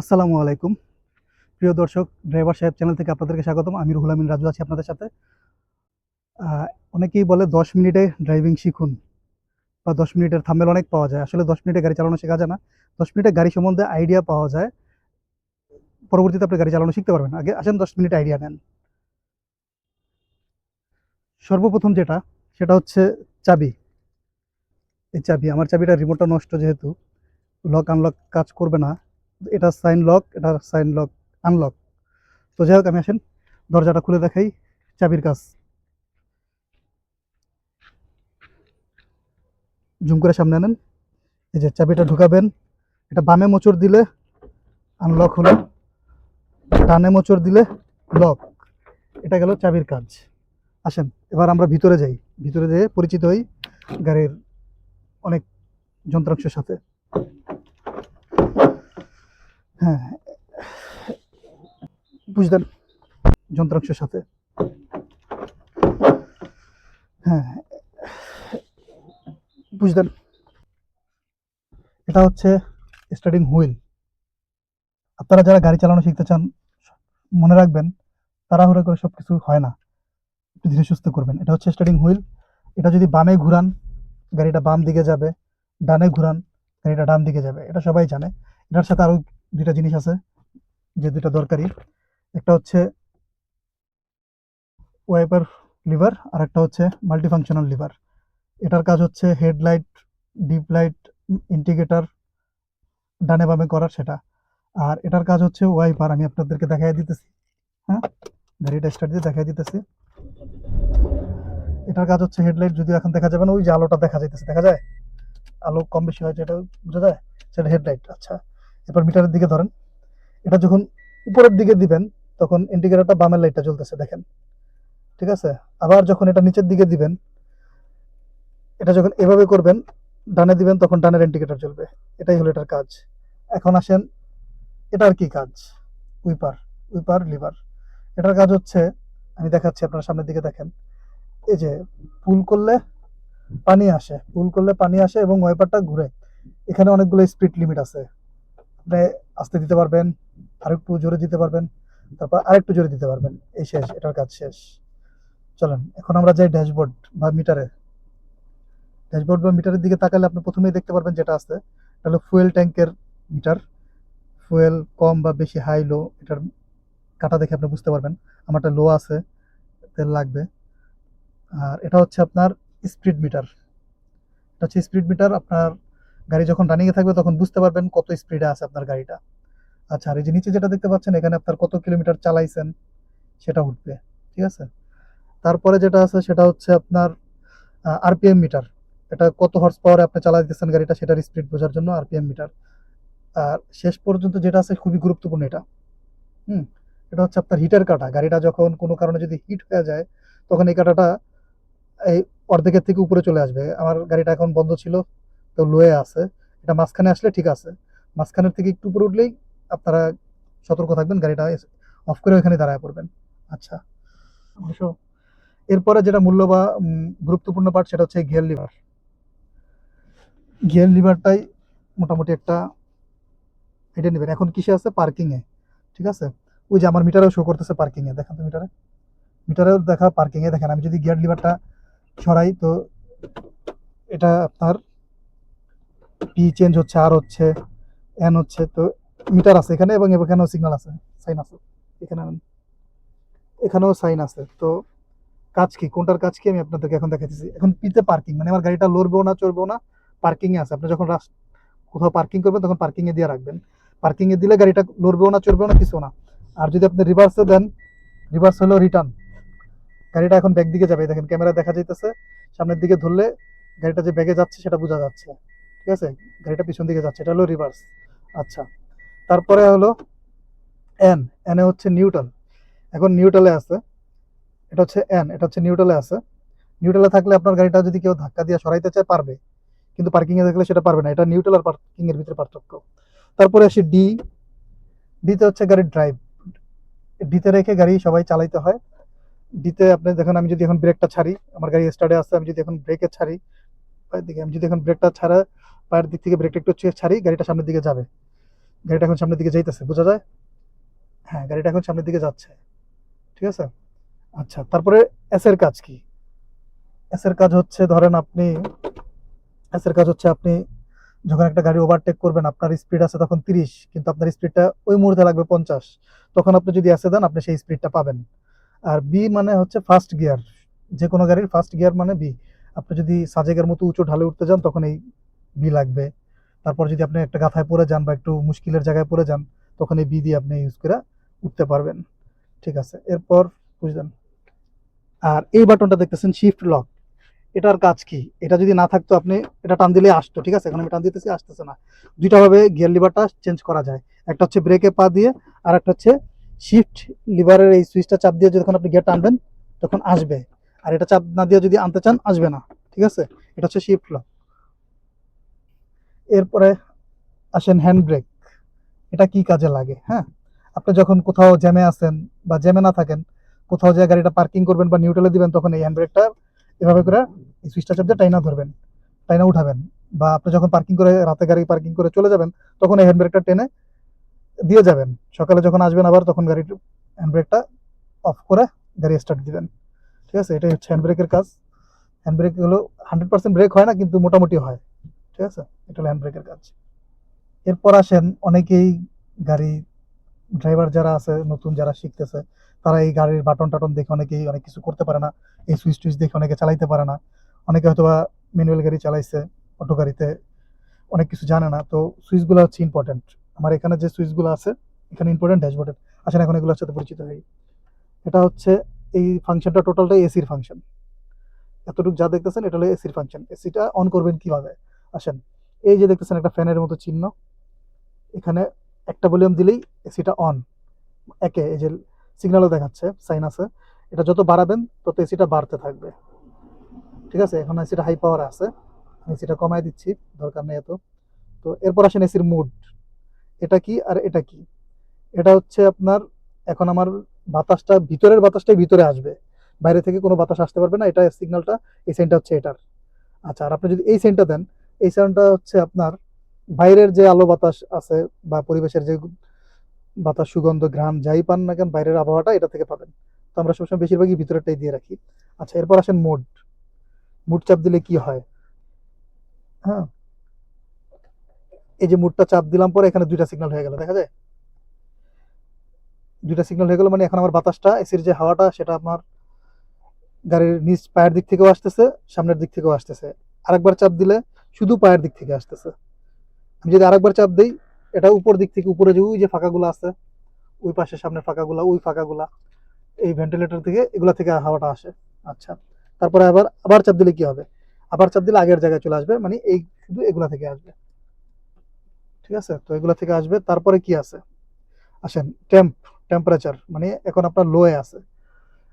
আসসালামু আলাইকুম। প্রিয় দর্শক, ড্রাইভার সাহেব চ্যানেল থেকে আপনাদেরকে স্বাগতম। আমি রুহুল আমিন রাজু আছি আপনাদের সাথে। অনেকেই বলে দশ মিনিটে ড্রাইভিং শিখুন বা দশ মিনিটের থাম্বেল অনেক পাওয়া যায়। আসলে দশ মিনিটে গাড়ি চালানো শেখা যায় না। দশ মিনিটে গাড়ি সম্বন্ধে আইডিয়া পাওয়া যায়। পরবর্তীতে আপনি গাড়ি চালানো শিখতে পারবেন। আগে আসেন, দশ মিনিট আইডিয়া নেন। সর্বপ্রথম যেটা, সেটা হচ্ছে চাবি। এই চাবি, আমার চাবিটা রিমোটটা নষ্ট যেহেতু লক আনলক কাজ করবে না। এটা সাইন লক এটা সাইন লক আনলক তো যাই হোক, আমি আসেন, দরজাটা খুলে দেখাই, চাবির কাজ। জুম করে সামনে আনেন। এই যে চাবিটা ঢুকাবেন, এটা বামে মোচড় দিলে আনলক হলো, ডানে মোচড় দিলে লক এটা গেল চাবির কাজ। আসেন, এবার আমরা ভিতরে যাই। ভিতরে যেয়ে পরিচিত হই গাড়ির অনেক যন্ত্রাংশের সাথে। হ্যাঁ। বুঝলেন? যন্ত্রাংশের সাথে। হ্যাঁ। বুঝলেন? এটা হচ্ছে স্টার্টিং হুইল আপনারা যারা গাড়ি চালানো শিখতে চান, মনে রাখবেন, তাড়াহুড়ো করে সব কিছু হয় না। একটু ধীরে সুস্থ করবেন। এটা হচ্ছে স্টার্টিং হুইল এটা যদি বামে ঘুরান, গাড়িটা বাম দিকে যাবে, ডানে ঘুরান, গাড়িটা ডান দিকে যাবে। এটা সবাই জানে। এটার সাথে আরও দুইটা জিনিস আছে যে দুটা দরকারি। একটা হচ্ছে ওয়াইপার লিভার আর একটা হচ্ছে মাল্টিফাংশনাল লিভার। এটার কাজ হচ্ছে হেডলাইট ডিপ লাইট ইন্ডিকেটর ডানে বামে করার সেটা। আর এটার কাজ হচ্ছে ওয়াইপার, আমি আপনাদেরকে দেখাই দিতেছি। হ্যাঁ গাড়িটা স্টার্ট দিয়ে দেখাই দিতেছি। এটার কাজ হচ্ছে হেডলাইট যদিও এখন দেখা যাবে না, ওই যে আলোটা দেখা যাইতেছে, দেখা যায়? আলো কম বেশি হয়, যেটা বোঝা যায়? সেটা হেডলাইট আচ্ছা। এরপর মিটারের দিকে ধরেন। এটা যখন উপরের দিকে দিবেন, তখন ইন্ডিকেটারটা বামের লাইটটা জ্বলতেছে, দেখেন। ঠিক আছে? আবার যখন এটা নিচের দিকে দিবেন, এটা যখন এভাবে করবেন, ডানে দিবেন, তখন ডানের ইন্ডিকেটার জ্বলবে। এটাই হলো এটার কাজ। এখন আসেন, এটার কি কাজ? Wiper wiper, lever. এটার কাজ হচ্ছে, আমি দেখাচ্ছি, আপনার সামনের দিকে দেখেন। এই যে, পুল করলে পানি আসে, পুল করলে পানি আসে এবং ওয়াইপারটা ঘুরে। এখানে অনেকগুলো স্পিড লিমিট আছে। আপনি আস্তে দিতে পারবেন, আরেকটু জোরে দিতে পারবেন, তারপর আরেকটু জোরে দিতে পারবেন। এই শেষ, এটার কাজ শেষ। চলেন, এখন আমরা যাই ড্যাশবোর্ড বা মিটারে। ড্যাশবোর্ড বা মিটারের দিকে তাকালে আপনি প্রথমেই দেখতে পারবেন যেটা আছে, এটা হলো ফুয়েল ট্যাঙ্কের মিটার। ফুয়েল কম বা বেশি হাই, লো, এটার কাটা দেখে আপনি বুঝতে পারবেন। আমারটা লো আছে, তেল লাগবে। আর এটা হচ্ছে আপনার স্পিড মিটার। এটা হচ্ছে স্পিড মিটার, আপনার গাড়ি যখন রানিংয়ে থাকবে তখন বুঝতে পারবেন কত স্পিডে আছে আপনার গাড়িটা। আচ্ছা আর এই যে নিচে যেটা দেখতে পাচ্ছেন, এখানে আপনার কত কিলোমিটার চালাইছেন, সেটা উঠবে, ঠিক আছে? তারপরে যেটা আছে, সেটা হচ্ছে আপনার আরপিএম মিটার এটা কত হর্স পাওয়ারে আপনি চালাই দিচ্ছেন গাড়িটা, সেটার স্পিড বোঝার জন্য আরপিএম মিটার আর শেষ পর্যন্ত যেটা আছে, খুবই গুরুত্বপূর্ণ এটা। হুম, এটা হচ্ছে আপনার হিটার কাটা। গাড়িটা যখন কোনো কারণে যদি হিট হয়ে যায়, তখন এই কাটাটা এই অর্ধেকের থেকে উপরে চলে আসবে। আমার গাড়িটা এখন বন্ধ ছিল তো লোয়ে আছে। এটা মাঝখানে আসলে ঠিক আছে। মাঝখানের থেকে একটু উপরে উঠলেই আপনারা সতর্ক থাকবেন, গাড়িটা অফ করে ওখানে দাঁড়ায় পড়বেন। আচ্ছা। এরপরে যেটা মূল্য বা গুরুত্বপূর্ণ পার্ট সেটা হচ্ছে গিয়ার লিভার গিয়ার লিভারটাই মোটামুটি একটা এটা নেবেন। এখন কিসে আছে? পার্কিংয়ে ঠিক আছে? ওই যে আমার মিটারেও শো করতেছে পার্কিংয়ে দেখেন তো মিটারে। মিটারেও দেখা পার্কিংয়ে দেখেন, আমি যদি গিয়ার লিভারটা সরাই তো এটা আপনার পি চেঞ্জ হচ্ছে আর হচ্ছে এন হচ্ছে, তো মিটার আছে এখানে এবং এখানেও সিগন্যাল আছে সাইন আছে, এখানে এখানেও সাইন আছে, তো কাজ কি, কোনটার কাজ কি আমি আপনাদেরকে এখন দেখাচ্ছি এখন পিতে পার্কিং মানে আমার গাড়িটা লড়বেও না, চড়বেও না পার্কিং এ আছে, আপনি যখন কোথাও পার্কিং করবেন তখন পার্কিং এ দিয়ে রাখবেন। পার্কিং এ দিলে গাড়িটা লড়বেও না, চড়বেও না কিছু না। আর যদি আপনি রিভার্সে দেন রিভার্স হলো রিটার্ন গাড়িটা এখন ব্যাগ দিকে যাবে, দেখেন ক্যামেরা দেখা যাইতেছে, সামনের দিকে ধরলে গাড়িটা যে ব্যাগে যাচ্ছে সেটা বোঝা যাচ্ছে। ঠিক আছে? গাড়িটা পিছন দিকে যাচ্ছে, এটা হলো রিভার্স আচ্ছা তারপরে হলো এন এনে হচ্ছে নিউটন এখন নিউট্রালে আছে, এটা হচ্ছে এন এটা হচ্ছে নিউট্রালে আছে। নিউট্রালে থাকলে আপনার গাড়িটা যদি কেউ ধাক্কা দিয়ে সরাইতে চায়, পারবে। কিন্তু পার্কিং এ থাকলে সেটা পারবে না, এটা নিউট্রাল আর পার্কিং এর ভিতরে পার্থক্য। তারপরে আসি ডি ডিতে হচ্ছে গাড়ির ড্রাইভ ডিতে রেখে গাড়ি সবাই চালাইতে হয়। ডিতে আপনি দেখেন, আমি যদি এখন ব্রেকটা ছাড়ি, আমার গাড়ি স্টার্টে আছে, আমি যদি এখন ব্রেকে ছাড়ি পায়ের দিকে। আমি যদি এখন ব্রেকটা ছাড়া পায়ের দিক থেকে ব্রেকটা একটু ছাড়ি, গাড়িটা সামনের দিকে যাবে। গাড়িটা এখন সামনের দিকে যাইতেছে, বোঝা যায়? হ্যাঁ গাড়িটা এখন সামনের দিকে যাচ্ছে। ঠিক আছে? আচ্ছা তারপরে এস এর কাজ কি? এস এর কাজ হচ্ছে, ধরেন আপনি এস এর কাজ হচ্ছে আপনি যখন একটা গাড়ি ওভারটেক করবেন, আপনার স্পিড আছে তখন তিরিশ, কিন্তু আপনার স্পিডটা ওই মুহূর্তে লাগবে পঞ্চাশ। তখন আপনি যদি এসে দেন, আপনি সেই স্পিডটা পাবেন। আর বি মানে হচ্ছে ফার্স্ট গিয়ার যে কোনো গাড়ির ফার্স্ট গিয়ার মানে বি আপনি যদি সাজেকের মতো উঁচু ঢালে উঠতে যান, তখন এই বি লাগবে। তারপর যদি আপনি একটা গাথায় পড়ে যান বা একটু মুশকিলের জায়গায় পড়ে যান, তখন এই বি দিয়ে আপনি ইউজ করে উঠতে পারবেন। ঠিক আছে? এরপর বুঝলেন? আর এই বাটনটা দেখতেছেন শিফট লক এটার কাজ কি? এটা যদি না থাকতো আপনি, এটা টান দিলে আসতো, ঠিক আছে? এখন আমি টান দিতেছি, আসতেছে না। দুইটা ভাবে গিয়ার লিভারটা চেঞ্জ করা যায়। একটা হচ্ছে ব্রেকে পা দিয়ে আর একটা হচ্ছে শিফট লিভারের এই সুইচটা চাপ দিয়ে যখন আপনি গিয়ার টানবেন, তখন আসবে। আর এটা চাপ না দিয়ে যদি আনতে চান, আসবে না, ঠিক আছে? এটা হচ্ছে শিফট লক এরপরে আসেন হ্যান্ড ব্রেক এটা কি কাজে লাগে হ্যাঁ? আপনি যখন কোথাও জ্যামে আসেন বা জ্যামে না থাকেন, কোথাও যে গাড়িটা পার্কিং করবেন বা নিউট্রালে দিবেন, তখন এই হ্যান্ড ব্রেকটা এভাবে করে এই সুইচটা চাপ দিয়ে টাইনা ধরবেন, টাইনা উঠাবেন বা আপনি যখন পার্কিং করে রাতে গাড়ি পার্কিং করে চলে যাবেন, তখন এই হ্যান্ড ব্রেকটা টেনে দিয়ে যাবেন। সকালে যখন আসবেন আবার, তখন গাড়ির হ্যান্ড ব্রেকটা অফ করে গাড়ি স্টার্ট দিবেন। ঠিক আছে? এটাই হচ্ছে হ্যান্ড ব্রেকের কাজ। হ্যান্ড ব্রেক হলো হান্ড্রেড পার্সেন্ট ব্রেক হয় না, কিন্তু মোটামুটি হয়। ঠিক আছে? এটা হ্যান্ড ব্রেকের কাজ। এরপর আসেন অনেকেই গাড়ি ড্রাইভার যারা আছে, নতুন যারা শিখতেছে, তারা এই গাড়ির বাটন টাটন দেখে অনেকেই অনেক কিছু করতে পারে না। এই সুইচ টুইচ দেখে অনেকে চালাইতে পারে না। অনেকে হয়তো বা ম্যানুয়াল গাড়ি চালাইছে অটো গাড়িতে অনেক কিছু জানে না। তো সুইচগুলো হচ্ছে ইম্পর্টেন্ট আমার এখানে যে সুইচগুলো আছে, এখানে ইম্পর্টেন্ট ড্যাশবোর্ডের আসেন, এখন এগুলোর সাথে পরিচিত হই। এটা হচ্ছে এই ফাংশনটা টোটালটাই এসির ফাংশন। এতটুকু যা দেখতেছেন, এটা হলো এসির ফাংশন। এসিটা অন করবেন কীভাবে? আসেন। এই যে দেখতেছেন একটা ফ্যানের মতো চিহ্ন। এখানে একটা ভলিউম দিলেই এসিটা অন একে, এই যে সিগন্যালও দেখাচ্ছে সাইন আছে। এটা যত বাড়াবেন, তত এসিটা বাড়তে থাকবে। ঠিক আছে? এখন এসিটা হাই পাওয়ার আছে। আমি এসিটা কমায় দিচ্ছি, দরকার নেই এত। তো এরপর আসেন এসির মুড এটা কি আর এটা কি? এটা হচ্ছে আপনার, এখন আমার বাতাসটা, ভিতরের বাতাসটাই ভিতরে আসবে। বাইরে থেকে কোনো বাতাস আসতে পারবে না, এটা সিগন্যালটা এই সাইনটা হচ্ছে এটার। আচ্ছা আর আপনি যদি এই সাইনটা দেন, এই সাইনটা হচ্ছে আপনার বাইরের যে আলো বাতাস আছে বা পরিবেশের যে বাতাস, সুগন্ধ, ঘ্রাণ যাই পান না কেন, বাইরের আবহাওয়াটা এটা থেকে পাবেন। তো আমরা সবসময় বেশিরভাগই ভিতরেরটাই দিয়ে রাখি। আচ্ছা এরপর আসেন মুড মুড চাপ দিলে কি হয়? হ্যাঁ। এই যে মুডটা চাপ দিলাম পরে এখানে দুইটা সিগন্যাল হয়ে গেল, দেখা যায়? দুইটা সিগন্যাল হয়ে গেল মানে এখন আমার বাতাসটা এসির যে হাওয়াটা, সেটা আপনার গাড়ির নিচ পায়ের দিক থেকেও আসতেছে, সামনের দিক থেকেও আসতেছে। আরেকবার চাপ দিলে শুধু পায়ের দিক থেকে আসতেছে। আমি যদি আরেকবার চাপ দিই, এটা উপর দিক থেকে, উপরে যে ওই যে ফাঁকাগুলো আছে, ওই পাশে সামনের ফাঁকাগুলা, ওই ফাঁকাগুলা, এই ভেন্টিলেটর থেকে, এগুলা থেকে হাওয়াটা আসে। আচ্ছা তারপরে আবার আবার চাপ দিলে কি হবে? আবার চাপ দিলে আগের জায়গায় চলে আসবে মানে এই শুধু এগুলা থেকে আসবে। ঠিক আছে? তো এগুলা থেকে আসবে, তারপরে কি আছে? আসেন টেম্প টেম্পারেচার মানে এখন আপনার লোয়ে আছে।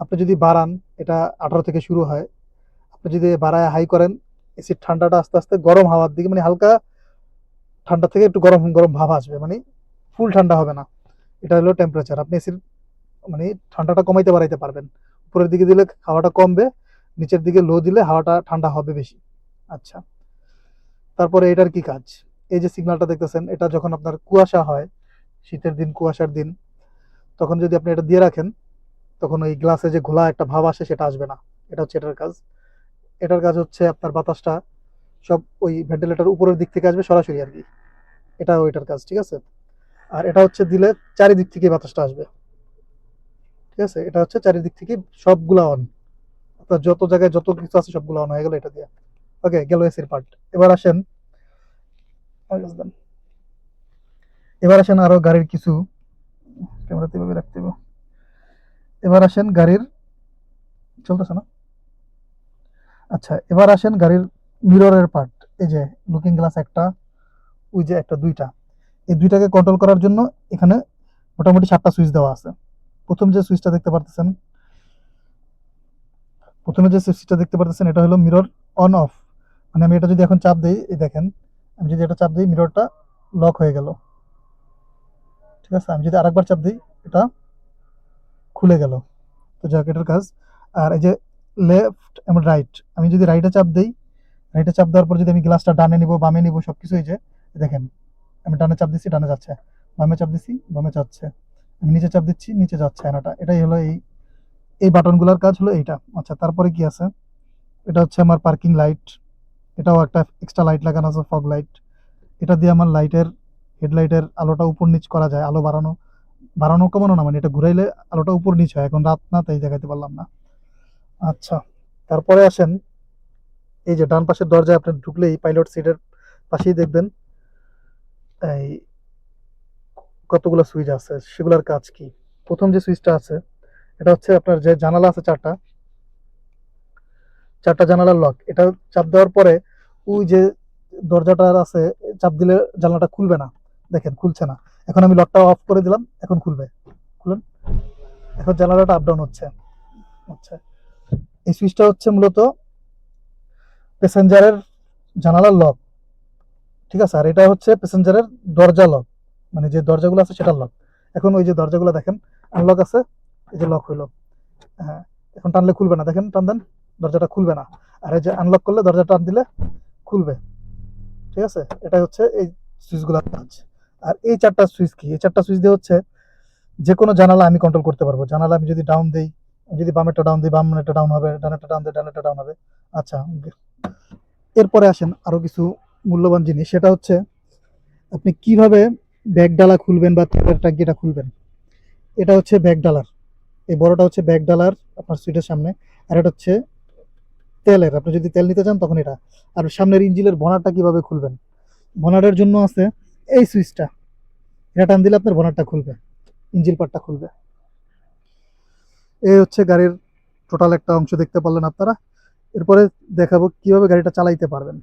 আপনি যদি বাড়ান, এটা আঠারো থেকে শুরু হয়। আপনি যদি বাড়ায় হাই করেন এসির ঠান্ডাটা আস্তে আস্তে গরম হাওয়ার দিকে মানে হালকা ঠান্ডা থেকে একটু গরম গরম ভাব আসবে মানে ফুল ঠান্ডা হবে না। এটা হলো টেম্পারেচার আপনি এসির মানে ঠান্ডাটা কমাইতে বাড়াইতে পারবেন। উপরের দিকে দিলে হাওয়াটা কমবে, নিচের দিকে লো দিলে হাওয়াটা ঠান্ডা হবে বেশি। আচ্ছা। তারপরে এটার কি কাজ? এই যে সিগন্যালটা দেখতেছেন, এটা যখন আপনার কুয়াশা হয়, শীতের দিন, কুয়াশার দিন তখন যদি আপনি এটা দিয়ে রাখেন, তখন ওই গ্লাসে যে ঘোলা একটা ভাব আসে সেটা আসবে না। এটা হচ্ছে এটার কাজ। এটার কাজ হচ্ছে আপনার বাতাসটা সব ওই ভেন্টিলেটর উপরের দিক থেকে আসবে সরাসরি আর কি। এটা ওইটার কাজ, ঠিক আছে? আর এটা হচ্ছে দিলে চারিদিক থেকে বাতাসটা আসবে। ঠিক আছে? এটা হচ্ছে চারিদিক থেকে সবগুলা অন আপনার যত জায়গায় যত কিছু আছে সবগুলো অন হয়ে গেল এটা দিয়ে। ওকে গেল এসির পার্ট এবার আসেন এবার আসেন আরও গাড়ির কিছু ক্যামেরাতে এভাবে রাখতে হবে। এবার আসেন গাড়ির, চলতেছে না? আচ্ছা এবার আসেন গাড়ির মিররের পার্ট এই যে লুকিং গ্লাস একটা, ওই যে একটা, দুইটা। এই দুইটাকে কন্ট্রোল করার জন্য এখানে মোটামুটি সাতটা সুইচ দেওয়া আছে। প্রথম যে সুইচটা দেখতে পারতেছেন, প্রথমে যে সুইচটা দেখতে পারতেছেন, এটা হলো মিরর অন অফ মানে আমি এটা যদি এখন চাপ দিই, এই দেখেন, আমি যদি এটা চাপ দিই মিররটা লক হয়ে গেল। ঠিক আছে? আমি যদি আরেকবার চাপ দিই, এটা খুলে গেল। তো যাক এটার কাজ। আর এই যে লেফট এবং রাইট আমি যদি রাইটে চাপ দিই রাইটে চাপ দেওয়ার পর যদি আমি গ্লাসটা ডানে নিব, বামে নিব সব কিছু যে, দেখেন, আমি ডানে চাপ দিচ্ছি, ডানে যাচ্ছে। বামে চাপ দিচ্ছি, বামে যাচ্ছে। আমি নিচে চাপ দিচ্ছি, নিচে যাচ্ছে আয়নাটা এটাই হলো এই এই বাটনগুলোর কাজ হলো এইটা। আচ্ছা তারপরে কি আছে? এটা হচ্ছে আমার পার্কিং লাইট এটাও একটা এক্সট্রা লাইট লাগানো আছে ফগ লাইট এটা দিয়ে আমার লাইটের হেডলাইটের আলোটা উপর নিচ করা যায়, আলো বাড়ানো বাড়ানো কমানো না মানে এটা ঘুরাইলে আলোটা উপর নিচ হয়, এখন রাত না তাই দেখাতে পারলাম না। আচ্ছা তারপরে আসেন, এই যে ডান পাশের দরজায় আপনি ঢুকলেই পাইলট সিটের পাশেই দেখবেন, এই কতগুলো সুইচ আছে, সেগুলোর কাজ কি? প্রথম যে সুইচটা আছে, এটা হচ্ছে আপনার যে জানালা আছে চারটা চারটা জানালার লক, এটা চাপ দেওয়ার পরে ওই যে দরজাটা আছে, চাপ দিলে জানালাটা খুলবে না। দেখেন, খুলছে না। এখন আমি লকটা অফ করে দিলাম, এখন খুলবে। খুলেন। এখন জানালাটা আপ ডাউন হচ্ছে। আচ্ছা। এই সুইচটা হচ্ছে মূলত প্যাসেঞ্জারের জানালার লক ঠিক আছে? আর এটা হচ্ছে প্যাসেঞ্জারের দরজা লক মানে যে দরজাগুলো আছে সেটার লক এখন ওই যে দরজাগুলো দেখেন আনলক আছে। এই যে লক হইল। হ্যাঁ এখন টানলে খুলবে না। দেখেন, টান দেন, দরজাটা খুলবে না। আর এই যে আনলক করলে দরজা টান দিলে খুলবে। ঠিক আছে? এটা হচ্ছে এই সুইচগুলোর কাজ। আর এই চারটা সুইচ কি? এই চারটা সুইচ দিয়ে হচ্ছে যে কোনো জানালা আমি কন্ট্রোল করতে পারব। জানালা আমি যদি ডাউন দিই, যদি বামেরটা ডাউন দিই বামেরটা ডাউন হবে ডানেরটা ডাউন দিই ডানেরটা ডাউন হবে। আচ্ছা এরপরে আসেন আরও কিছু মূল্যবান জিনিস। সেটা হচ্ছে আপনি কীভাবে ব্যাগ ডালা খুলবেন বা তেলের ট্যাঙ্কিটা খুলবেন? এটা হচ্ছে ব্যাগ ডালার। এই বড়টা হচ্ছে ব্যাগ ডালার আপনার সুইটের সামনে। আর এটা হচ্ছে তেলের। আপনি যদি তেল নিতে চান তখন এটা। আর সামনের ইঞ্জিনের বনারটা কীভাবে খুলবেন? বনারের জন্য আছে এই সুইচটা। এটা টান দিলে আপনার বোনারটা খুলবে, ইঞ্জিল পার্টটা খুলবে। এই হচ্ছে গাড়ির টোটাল একটা অংশ দেখতে পারলেন আপনারা। এরপরে দেখাবো কীভাবে গাড়িটা চালাইতে পারবেন।